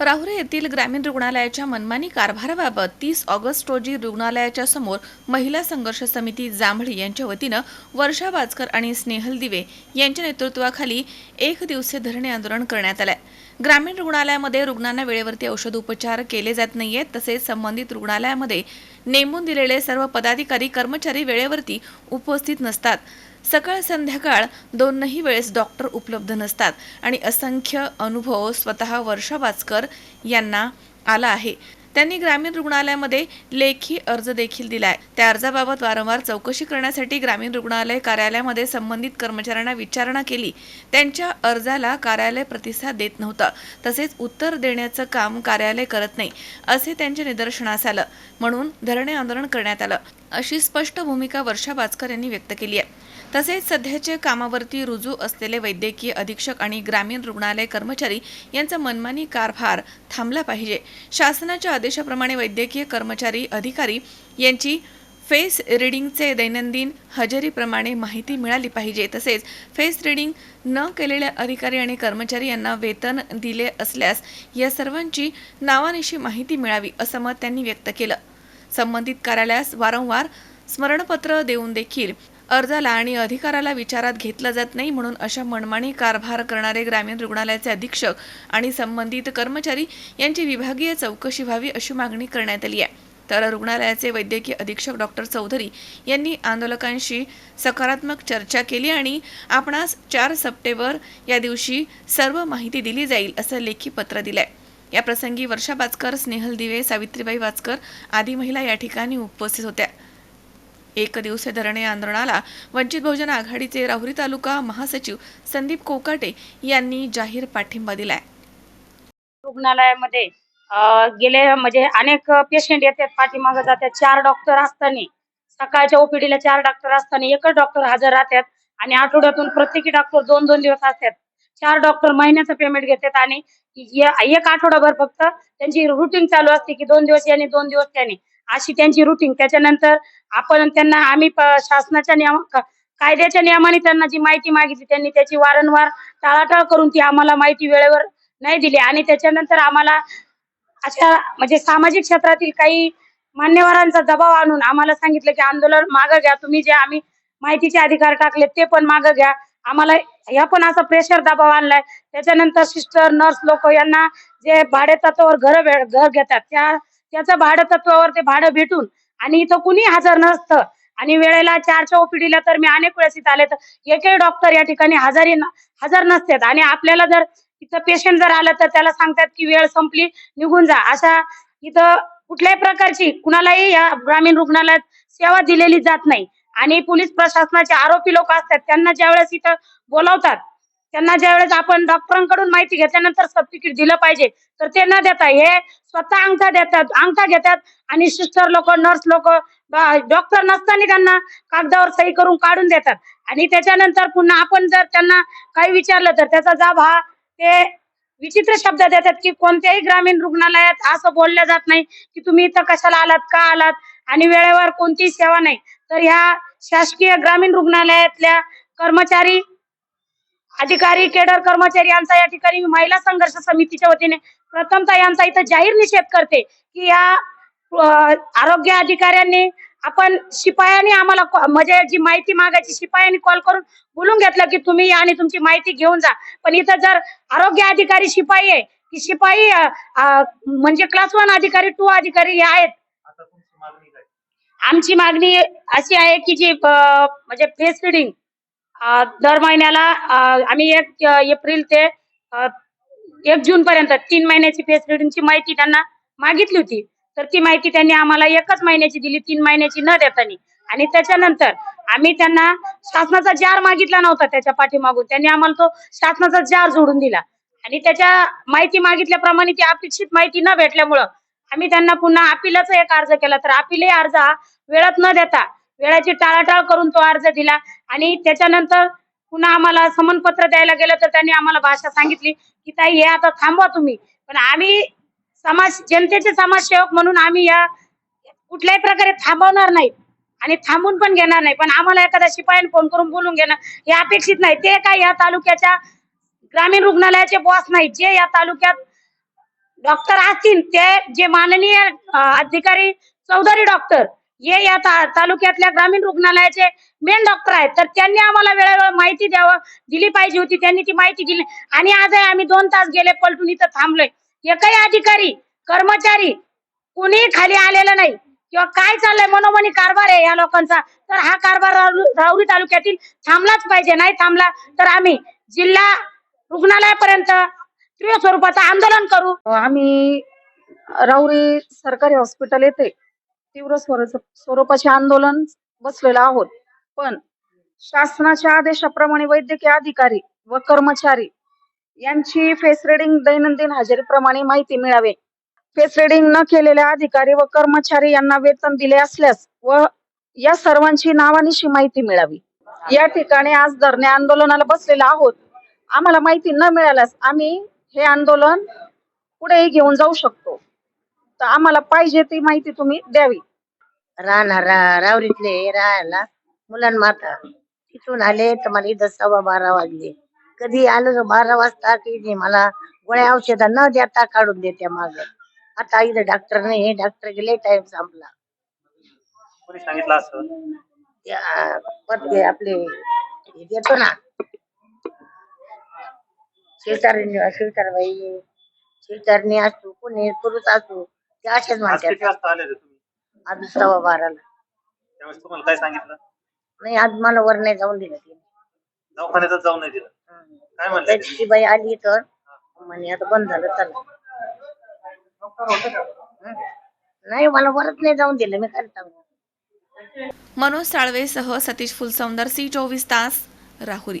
राहुरी येथील ग्रामीण रुग्णालयाच्या मनमानी कारभाराबाबत तीस ऑगस्ट रोजी रुग्णालयाच्या समोर महिला संघर्ष समिती जांभळी यांच्या वतीनं वर्षा बाजकर आणि स्नेहल दिवे यांच्या नेतृत्वाखाली एक दिवसीय धरणे आंदोलन करण्यात आलंय. ग्रामीण रुग्णालयामध्ये रुग्णांना वेळेवरती औषध उपचार केले जात नाहीयेत तसेच संबंधित रुग्णालयामध्ये नेमून दिलेले सर्व पदाधिकारी कर्मचारी वेळेवरती उपस्थित नसतात. सकाळ संध्याकाळ दोनही वेळेस डॉक्टर उपलब्ध नसतात आणि असंख्य अनुभव स्वतः वर्षा वाचकर यांना आला आहे. त्यांनी ग्रामीण रुग्णालयामध्ये लेखी अर्ज देखील दिलाय. त्या अर्जाबाबत वारंवार चौकशी करण्यासाठी ग्रामीण रुग्णालय कार्यालयामध्ये संबंधित कर्मचाऱ्यांना विचारणा केली. त्यांच्या अर्जाला कार्यालय प्रतिसाद देत नव्हतं. तसेच उत्तर देण्याचं काम कार्यालय करत नाही असे त्यांच्या निदर्शनास आलं. म्हणून धरणे आंदोलन करण्यात आलं. अशी स्पष्ट भूमिका वर्षा बाचकर यांनी व्यक्त केली आहे. तसेच सध्याच्या कामावरती रुजू असलेले वैद्यकीय अधीक्षक आणि ग्रामीण रुग्णालय कर्मचारी यांचा मनमानी कारभार थांबला पाहिजे. शासनाच्या आदेशाप्रमाणे वैद्यकीय कर्मचारी अधिकारी यांची फेस रिडिंगचे दैनंदिन हजेरीप्रमाणे माहिती मिळाली पाहिजे. तसेच फेस रिडिंग न केलेल्या अधिकारी आणि कर्मचारी यांना वेतन दिले असल्यास या सर्वांची नावानिशी माहिती मिळावी असं मत त्यांनी व्यक्त केलं. संबंधित कार्यालयास वारंवार स्मरणपत्र देऊन देखील अर्जाला आणि अधिकाराला विचारात घेतलं जात नाही म्हणून अशा मनमानी कारभार करणारे ग्रामीण रुग्णालयाचे अधीक्षक आणि संबंधित कर्मचारी यांची विभागीय चौकशी व्हावी अशी मागणी करण्यात आली आहे. तर रुग्णालयाचे वैद्यकीय अधीक्षक डॉक्टर चौधरी यांनी आंदोलकांशी सकारात्मक चर्चा केली आणि आपणास चार सप्टेंबर या दिवशी सर्व माहिती दिली जाईल असं लेखी पत्र दिलंय. या प्रसंगी वर्षा बाचकर स्नेहल दिवे सावित्रीबाई वाचकर आदी महिला या ठिकाणी उपस्थित होत्या. एक दिवसीय धरणे आंदोलनाला वंचित बहुजन आघाडीचे राहुरी तालुका महासचिव संदीप कोकाटे यांनी जाहीर पाठिंबा दिलाय. रुग्णालयामध्ये गेले म्हणजे अनेक पेशंट येतात पाठीमागे जातात. चार डॉक्टर असताना सकाळच्या ओपीडीला चार डॉक्टर असताना एकच डॉक्टर हजर राहतात आणि आठवड्यातून प्रत्येकी डॉक्टर दोन दोन दिवस असतात. चार डॉक्टर महिन्याचं पेमेंट घेतात आणि एक आठवडाभर फक्त त्यांची रुटीन चालू असते की दोन दिवस याने दोन दिवस त्याने. अशी त्यांची रुटीन त्याच्यानंतर आपण त्यांना आम्ही प- शासनाच्या नियम कायद्याच्या नियमाने त्यांना जी माहिती मागितली त्यांनी त्याची वारंवार टाळाटाळ करून ती आम्हाला माहिती वेळेवर नाही दिली. आणि त्याच्यानंतर आम्हाला अशा म्हणजे सामाजिक क्षेत्रातील काही मान्यवरांचा दबाव आणून आम्हाला सांगितलं की आंदोलन मागं घ्या. तुम्ही जे आम्ही माहितीचे अधिकार टाकले ते पण मागं घ्या. आम्हाला ह्या पण असा प्रेशर दबाव आणलाय. त्याच्यानंतर सिस्टर नर्स लोक यांना जे भाडे तत्वावर घर घर घेतात त्या त्याचं भाडं तत्वावर ते भाडं भेटून आणि इथं कुणी हजर नसतं. आणि वेळेला चारच्या ओपीडीला तर मी अनेक वेळेस इथं आले तर एकही डॉक्टर या ठिकाणी हजारी हजर नसतात. आणि आपल्याला जर इथं पेशंट जर आलं तर त्याला सांगतात की वेळ संपली निघून जा. अशा इथं कुठल्याही प्रकारची कुणालाही या ग्रामीण रुग्णालयात सेवा दिलेली जात नाही. आणि पोलीस प्रशासनाचे आरोपी लोक असतात त्यांना ज्यावेळेस इथं बोलावतात त्यांना ज्यावेळेस आपण डॉक्टरांकडून माहिती घेतल्यानंतर सबतिकीट दिलं पाहिजे तर ते न देता हे स्वतः अंगठा देतात अंगठा घेतात आणि सिस्टर लोक नर्स लोक डॉक्टर नसताना त्यांना कागदावर सही करून काढून देतात. आणि त्याच्यानंतर पुन्हा आपण जर त्यांना काही विचारलं तर त्याचा जाब हा ते विचित्र शब्द देतात की कोणत्याही ग्रामीण रुग्णालयात असं बोललं जात नाही की तुम्ही इथं कशाला आलात का आलात? आणि वेळेवर कोणतीही सेवा नाही. तर ह्या शासकीय ग्रामीण रुग्णालयातल्या कर्मचारी अधिकारी केडर कर्मचारी यांचा या ठिकाणी मी महिला संघर्ष समितीच्या वतीने प्रथमतः यांचा इथं जाहीर निषेध करते की या आरोग्य अधिकाऱ्यांनी आपण शिपायांनी आम्हाला म्हणजे जी माहिती मागायची शिपायांनी कॉल करून बोलून घेतलं की तुम्ही या आणि तुमची माहिती घेऊन जा. पण इथं जर आरोग्य अधिकारी शिपाई आहे की शिपाई म्हणजे क्लास वन अधिकारी टू अधिकारी हे आहेत. आमची मागणी अशी आहे की जी म्हणजे फेस रिडिंग दर महिन्याला आम्ही एक एप्रिल ते एक जून पर्यंत तीन महिन्याची फेस रिडिंगची माहिती त्यांना मागितली होती. तर ती माहिती त्यांनी आम्हाला एकच महिन्याची दिली तीन महिन्याची न देतानी. आणि त्याच्यानंतर आम्ही त्यांना शासनाचा जार मागितला नव्हता त्याच्या पाठीमागून. त्यांनी आम्हाला तो शासनाचा जार जोडून दिला. आणि त्याच्या माहिती मागितल्याप्रमाणे ती अपेक्षित माहिती न भेटल्यामुळं आम्ही त्यांना पुन्हा अपिलाचा एक अर्ज केला. तर अपिलही अर्ज हा वेळात न देता वेळाची टाळाटाळ करून तो अर्ज दिला. आणि त्याच्यानंतर पुन्हा आम्हाला समनपत्र द्यायला गेलं तर त्यांनी आम्हाला भाषा सांगितली की ताई हे आता थांबवा तुम्ही. पण आम्ही समाज जनतेचे समाजसेवक म्हणून आम्ही या कुठल्याही प्रकारे थांबवणार नाही आणि थांबून पण घेणार नाही. पण आम्हाला एखाद्या शिपायाने फोन करून बोलून घेणं हे अपेक्षित नाही. ते काय या तालुक्याच्या ग्रामीण रुग्णालयाचे बॉस नाही जे या तालुक्यात डॉक्टर असतील ते जे माननीय अधिकारी चौधरी डॉक्टर हे या ता- तालुक्यातल्या ग्रामीण रुग्णालयाचे मेन डॉक्टर आहेत. तर त्यांनी आम्हाला वेळेवर माहिती द्यावं दिली पाहिजे होती. त्यांनी ती माहिती दिली. आणि आजही आम्ही दोन तास गेले पलटून इथं थांबलोय. एकही अधिकारी कर्मचारी कुणीही खाली आलेलं नाही. किंवा काय चाललंय मनोमनी कारभार आहे या लोकांचा. तर हा कारभार राऊ- राऊरी तालुक्यातील थांबलाच पाहिजे. नाही थांबला तर आम्ही जिल्हा रुग्णालयापर्यंत तीव्र स्वरूपाचं आंदोलन करू. आम्ही राऊरी सरकारी हॉस्पिटल येथे तीव्र स्वरूपाचे आंदोलन बसलेलं आहोत. पण शासनाच्या आदेशाप्रमाणे वैद्यकीय अधिकारी व कर्मचारी यांची फेस रिडिंग दैनंदिन हजेरीप्रमाणे माहिती मिळावे. फेस रिडिंग न केलेले अधिकारी व कर्मचारी यांना वेतन दिले असल्यास व या सर्वांची नावानिशी माहिती मिळावी. या ठिकाणी आज धरणे आंदोलनाला बसलेला आहोत. आम्हाला माहिती न मिळाल्यास आम्ही हे आंदोलन पुढेही घेऊन जाऊ शकतो. तर आम्हाला पाहिजे ती माहिती तुम्ही द्यावी. राहणार रा- रावरीतले राहायला. मुलां माता तिथून आले तर मला इथं सव्वा बारा वाजले. कधी आलं तर बारा वाजता की नाही मला गोळ्या औषधं न देता काढून देते माग. आता इथं डॉक्टर नाही डॉक्टर गेले टाइम संपला. कोणी सांगितलं असं? पत्ते आपले हे देतो ना. शिवतार शिवतारबाई शिवतारणी असतो कोणी पुरुष असतो ते असेच आज किती म्हणतात वाजता आले होते तुम्ही? आज सव्वा बाराला. त्यावेळेस तुम्हाला काय सांगितलं? नाही आज मला वर नाही जाऊन दिलं तिने. दवाखान्यातच जाऊ नाही दिलं. काय म्हणले ते? ती बाई आली तर म्हणे आता बंद झालं चला. नाही मला वरच नाही जाऊन दिलं मी काय सांगू मनोज साळवेसह सतीश फुलसौंदर सी चोवीस तास राहुरी.